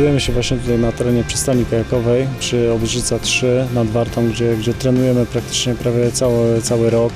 Znajdujemy się właśnie tutaj na terenie przystani kajakowej przy Obrzyca 3 nad Wartą, gdzie, gdzie trenujemy praktycznie prawie cały, cały rok.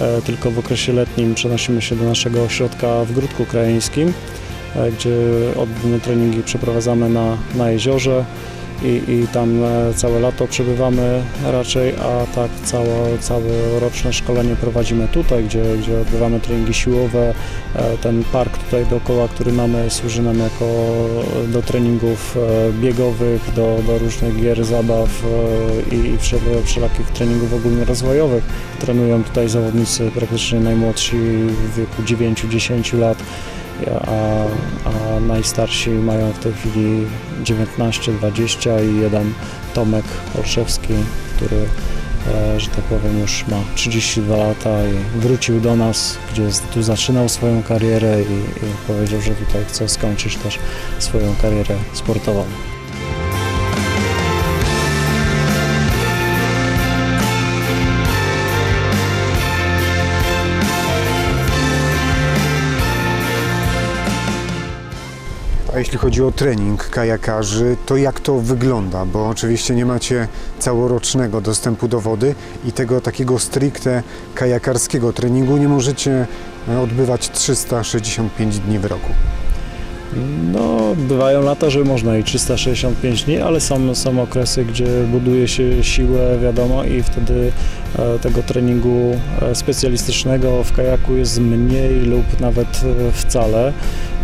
E, Tylko w okresie letnim przenosimy się do naszego ośrodka w Gródku Krajeńskim, e, gdzie odbytne treningi przeprowadzamy na, na jeziorze i, i tam e, całe lato przebywamy raczej, a tak całe, całe roczne szkolenie prowadzimy tutaj, gdzie, gdzie odbywamy treningi siłowe. E, Ten park tutaj dookoła, który mamy, służy nam jako do treningów e, biegowych, do, do różnych gier, zabaw e, i, i wszel- wszelakich treningów ogólnorozwojowych. Trenują tutaj zawodnicy praktycznie najmłodsi w wieku 9-10 lat a, a najstarsi mają w tej chwili 19, 20 i jeden Tomek Olszewski, który, e, że tak powiem, już ma 32 lata i wrócił do nas, gdzie tu zaczynał swoją karierę i, i powiedział, że tutaj chce skończyć też swoją karierę sportową. Jeśli chodzi o trening kajakarzy, to jak to wygląda? Bo oczywiście nie macie całorocznego dostępu do wody i tego takiego stricte kajakarskiego treningu nie możecie e, odbywać 365 dni w roku. No, bywają lata, że można i 365 dni, ale są, są okresy, gdzie buduje się siłę, wiadomo, i wtedy e, tego treningu e, specjalistycznego w kajaku jest mniej lub nawet e, wcale,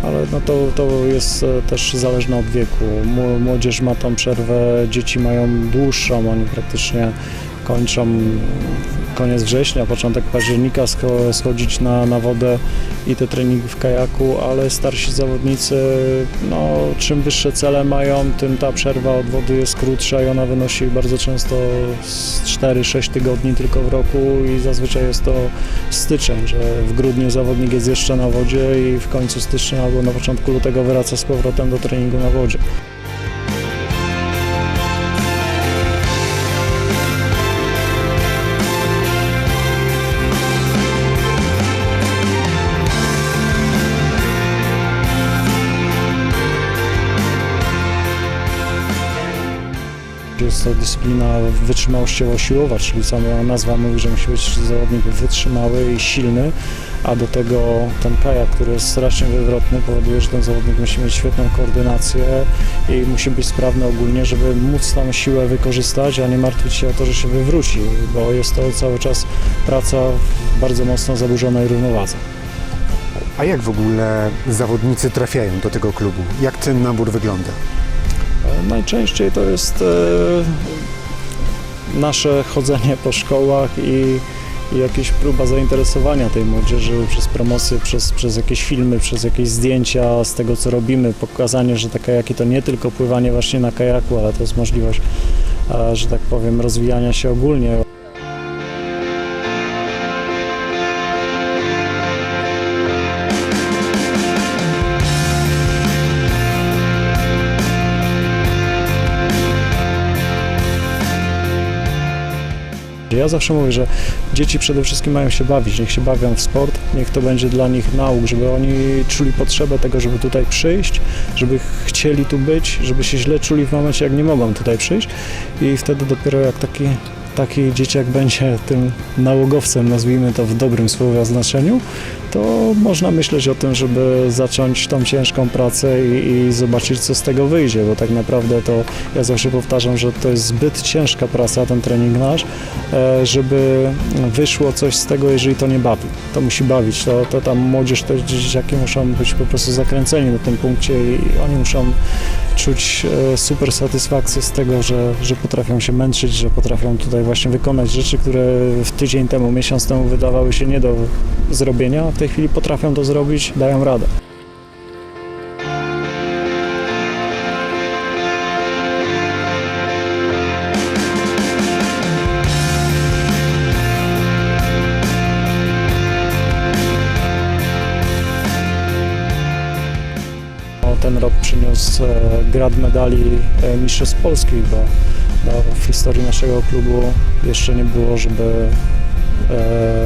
ale no to, to jest też zależne od wieku. Mł- Młodzież ma tą przerwę, dzieci mają dłuższą, oni praktycznie kończą koniec września, początek października scho- schodzić na, na wodę i te treningi w kajaku, ale starsi zawodnicy, no, czym wyższe cele mają, tym ta przerwa od wody jest krótsza i ona wynosi bardzo często z 4-6 tygodni tylko w roku i zazwyczaj jest to styczeń, że w grudniu zawodnik jest jeszcze na wodzie i w końcu stycznia albo na początku lutego wraca z powrotem do treningu na wodzie. To dyscyplina wytrzymałościowo-siłowa, czyli sama nazwa mówi, że musi być zawodnik wytrzymały i silny, a do tego ten kajak, który jest strasznie wywrotny, powoduje, że ten zawodnik musi mieć świetną koordynację i musi być sprawny ogólnie, żeby móc tą siłę wykorzystać, a nie martwić się o to, że się wywróci, bo jest to cały czas praca w bardzo mocno zaburzonej równowadze. A jak w ogóle zawodnicy trafiają do tego klubu? Jak ten nabór wygląda? Najczęściej to jest e, nasze chodzenie po szkołach i, i jakaś próba zainteresowania tej młodzieży przez promocję, przez, przez jakieś filmy, przez jakieś zdjęcia z tego, co robimy, pokazanie, że te kajaki to nie tylko pływanie właśnie na kajaku, ale to jest możliwość, e, że tak powiem, rozwijania się ogólnie. Ja zawsze mówię, że dzieci przede wszystkim mają się bawić, niech się bawią w sport, niech to będzie dla nich nauk, żeby oni czuli potrzebę tego, żeby tutaj przyjść, żeby chcieli tu być, żeby się źle czuli w momencie, jak nie mogą tutaj przyjść. I wtedy dopiero jak taki, taki dzieciak będzie tym nałogowcem, nazwijmy to w dobrym słowa znaczeniu, to można myśleć o tym, żeby zacząć tą ciężką pracę i, i zobaczyć, co z tego wyjdzie, bo tak naprawdę to ja zawsze powtarzam, że to jest zbyt ciężka praca, ten trening nasz, e, żeby wyszło coś z tego, jeżeli to nie bawi. To musi bawić, to, to tam młodzież, te dzieciaki muszą być po prostu zakręceni na tym punkcie i oni muszą czuć e, super satysfakcję z tego, że, że potrafią się męczyć, że potrafią tutaj właśnie wykonać rzeczy, które w tydzień temu, miesiąc temu wydawały się nie do zrobienia, tej chwili potrafią to zrobić, dają radę. Ten rok przyniósł e, grad medali e, Mistrzostw Polski, bo w historii naszego klubu jeszcze nie było, żeby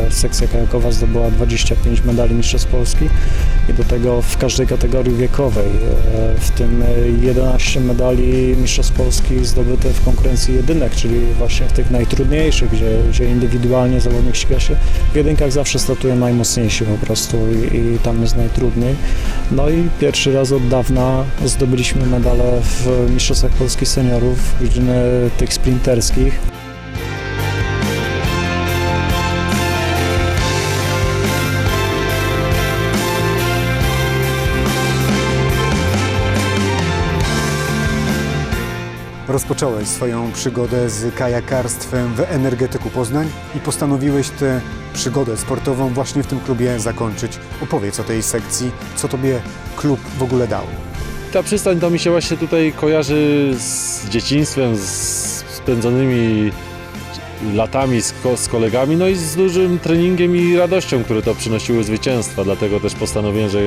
sekcja kajakowa zdobyła 25 medali Mistrzostw Polski i do tego w każdej kategorii wiekowej, e, w tym e, 11 medali Mistrzostw Polski zdobyte w konkurencji jedynek, czyli właśnie w tych najtrudniejszych, gdzie, gdzie indywidualnie zawodnik ściga się. W jedynkach zawsze startują najmocniejsi po prostu i, i tam jest najtrudniej. No i pierwszy raz od dawna zdobyliśmy medale w Mistrzostwach Polski Seniorów, dziedziny tych sprinterskich. Rozpocząłeś swoją przygodę z kajakarstwem w Energetyku Poznań i postanowiłeś tę przygodę sportową właśnie w tym klubie zakończyć. Opowiedz o tej sekcji, co tobie klub w ogóle dał. Ta przystań to mi się właśnie tutaj kojarzy z dzieciństwem, z spędzonymi latami z, ko- z kolegami, no i z dużym treningiem i radością, które to przynosiły zwycięstwa. Dlatego też postanowiłem, że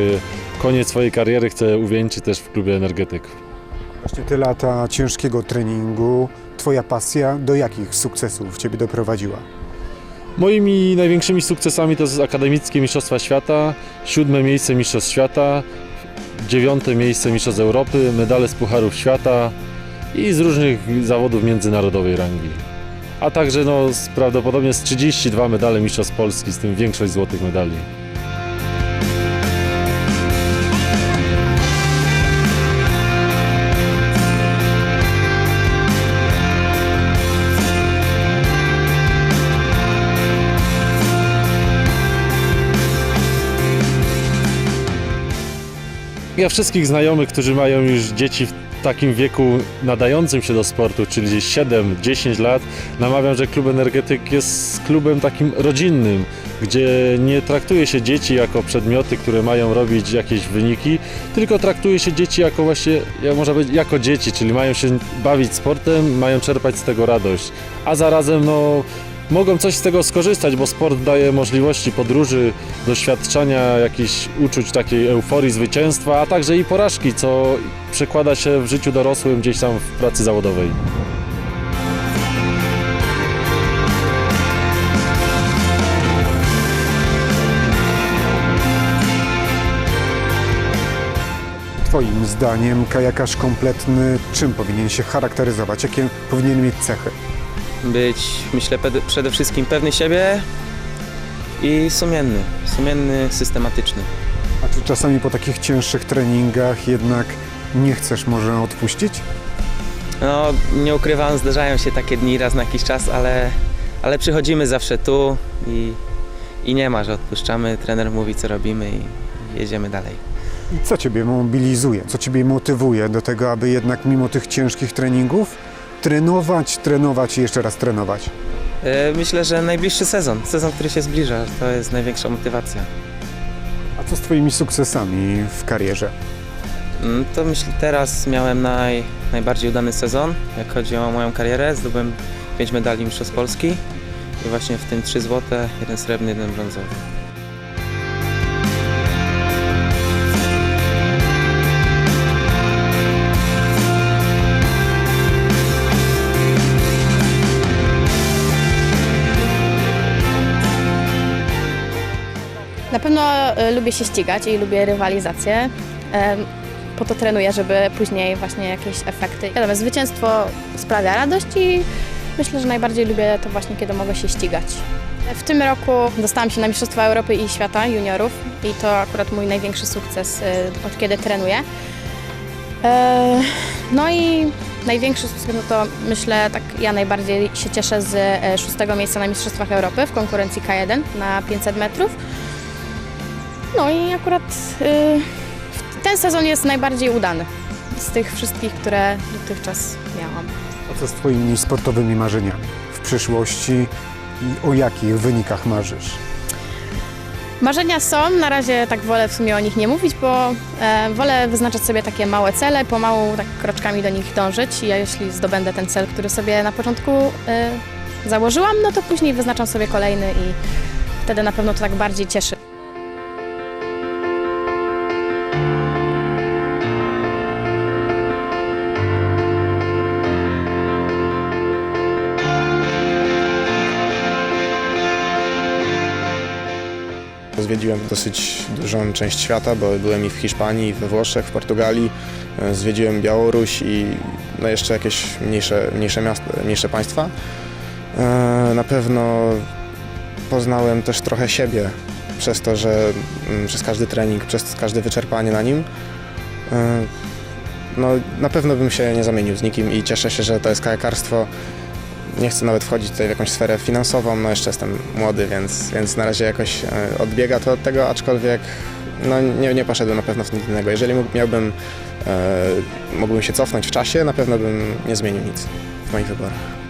koniec swojej kariery chcę uwieńczyć też w klubie Energetyk. Właśnie te lata ciężkiego treningu, twoja pasja do jakich sukcesów ciebie doprowadziła? Moimi największymi sukcesami to akademickie Mistrzostwa Świata, siódme miejsce Mistrzostw Świata, dziewiąte miejsce Mistrzostw Europy, medale z Pucharów Świata i z różnych zawodów międzynarodowej rangi. A także no, z, prawdopodobnie z 32 medale Mistrzostw Polski, z tym większość złotych medali. Ja wszystkich znajomych, którzy mają już dzieci w takim wieku nadającym się do sportu, czyli 7-10 lat, namawiam, że klub energetyk jest klubem takim rodzinnym, gdzie nie traktuje się dzieci jako przedmioty, które mają robić jakieś wyniki, tylko traktuje się dzieci jako właśnie, ja można powiedzieć, jako dzieci, czyli mają się bawić sportem, mają czerpać z tego radość, a zarazem no mogą coś z tego skorzystać, bo sport daje możliwości podróży, doświadczania jakichś uczuć takiej euforii zwycięstwa, a także i porażki, co przekłada się w życiu dorosłym gdzieś tam w pracy zawodowej. Twoim zdaniem kajakarz kompletny czym powinien się charakteryzować? Jakie powinien mieć cechy? Być, myślę, przede wszystkim pewny siebie i sumienny. Sumienny, systematyczny. A czy czasami po takich cięższych treningach jednak nie chcesz może odpuścić? No, nie ukrywam, zdarzają się takie dni raz na jakiś czas, ale, ale przychodzimy zawsze tu i, i nie ma, że odpuszczamy. Trener mówi, co robimy i jedziemy dalej. I co Ciebie mobilizuje? Co Ciebie motywuje do tego, aby jednak mimo tych ciężkich treningów trenować, trenować i jeszcze raz trenować? E, Myślę, że najbliższy sezon, sezon, który się zbliża, to jest największa motywacja. A co z Twoimi sukcesami w karierze? Mm, To myślę, teraz miałem naj, najbardziej udany sezon, jak chodzi o moją karierę. Zdobyłem 5 medali Mistrzostw Polski i właśnie w tym 3 złote, jeden srebrny, jeden brązowy. Na pewno e, lubię się ścigać i lubię rywalizację. Po to trenuję, żeby później właśnie jakieś efekty. Wiadomo, zwycięstwo sprawia radość i myślę, że najbardziej lubię to właśnie, kiedy mogę się ścigać. W tym roku dostałam się na Mistrzostwa Europy i Świata juniorów i to akurat mój największy sukces, e, od kiedy trenuję. E, No i największy sukces no to myślę, tak ja najbardziej się cieszę z szóstego miejsca na Mistrzostwach Europy w konkurencji K1 na 500 metrów. No i akurat y, ten sezon jest najbardziej udany z tych wszystkich, które dotychczas miałam. A co z Twoimi sportowymi marzeniami w przyszłości i o jakich wynikach marzysz? Marzenia są, na razie tak wolę w sumie o nich nie mówić, bo e, wolę wyznaczać sobie takie małe cele, pomału tak kroczkami do nich dążyć i ja jeśli zdobędę ten cel, który sobie na początku e, założyłam, no to później wyznaczam sobie kolejny i wtedy na pewno to tak bardziej cieszy. Zwiedziłem dosyć dużą część świata, bo byłem i w Hiszpanii, i we Włoszech, w Portugalii, e, zwiedziłem Białoruś i no jeszcze jakieś mniejsze, mniejsze, miasta, mniejsze państwa. E, Na pewno poznałem też trochę siebie przez to, że mm, przez każdy trening, przez każde wyczerpanie na nim. E, No, na pewno bym się nie zamienił z nikim i cieszę się, że to jest kajakarstwo. Nie chcę nawet wchodzić tutaj w jakąś sferę finansową, no jeszcze jestem młody, więc, więc na razie jakoś e, odbiega to od tego, aczkolwiek no, nie, nie poszedłem na pewno w nic innego. Jeżeli miałbym, e, mógłbym się cofnąć w czasie, na pewno bym nie zmienił nic w moich wyborach.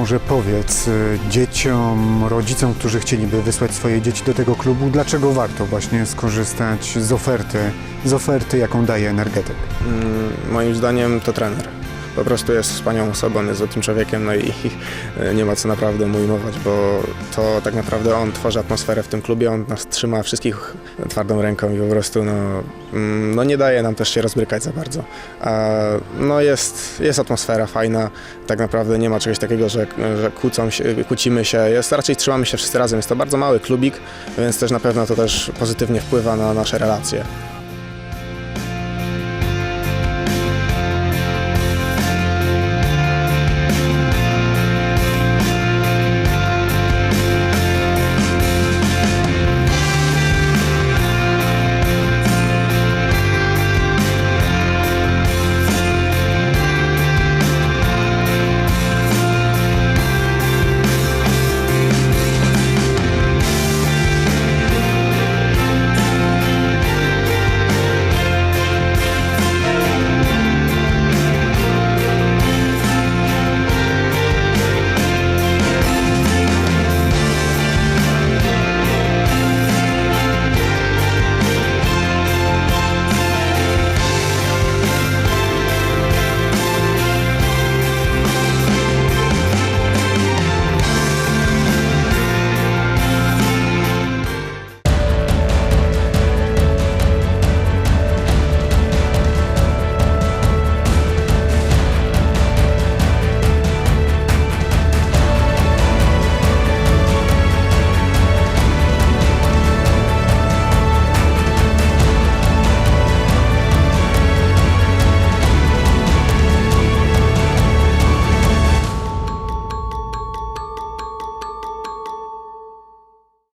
Może powiedz y, dzieciom, rodzicom, którzy chcieliby wysłać swoje dzieci do tego klubu, dlaczego warto właśnie skorzystać z oferty, z oferty jaką daje energetyk? Mm, Moim zdaniem to trener. Po prostu jest wspaniałą osobą, jest złotym człowiekiem, no i nie ma co naprawdę mu ujmować, bo to tak naprawdę on tworzy atmosferę w tym klubie, on nas trzyma wszystkich twardą ręką i po prostu no, mm, no nie daje nam też się rozbrykać za bardzo. A, no jest, jest atmosfera fajna, tak naprawdę nie ma czegoś takiego, że, że kłócą się, kłócimy się, jest, raczej trzymamy się wszyscy razem. Jest to bardzo mały klubik, więc też na pewno to też pozytywnie wpływa na nasze relacje.